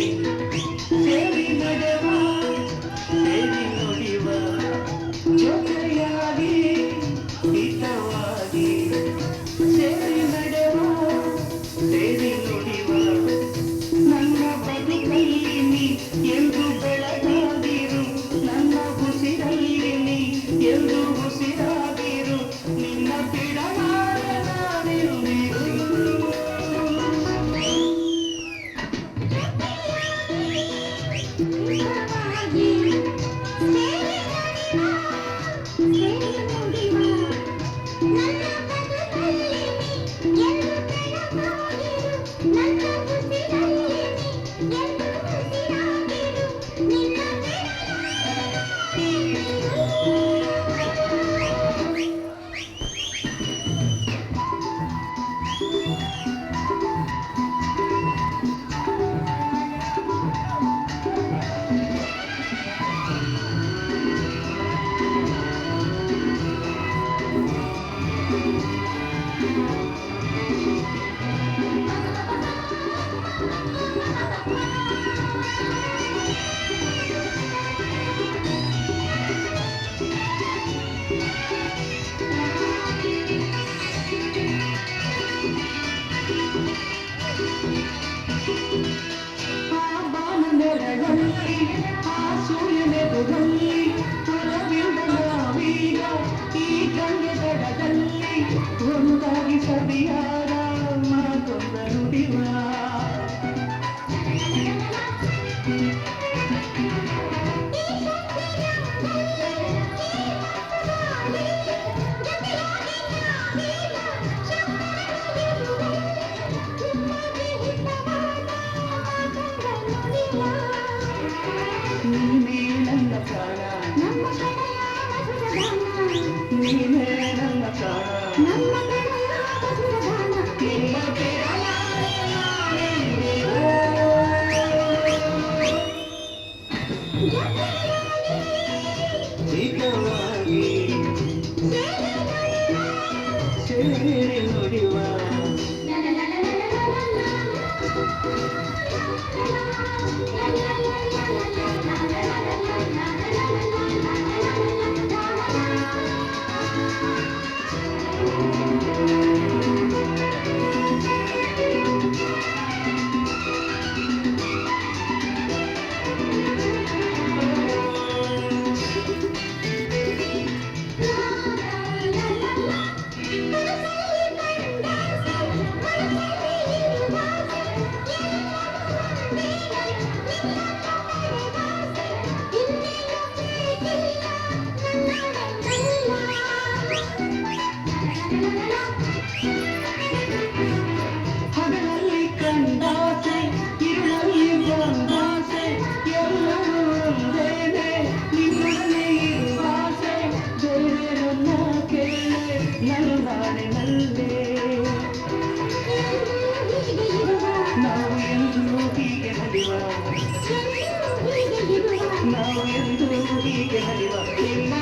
Bye. कभी आ Yeah. ಎಂದು ಹೀಗೆ ನಾವು ಎಂದು ಹೀಗೆ ಹರಿವ? ನಿನ್ನ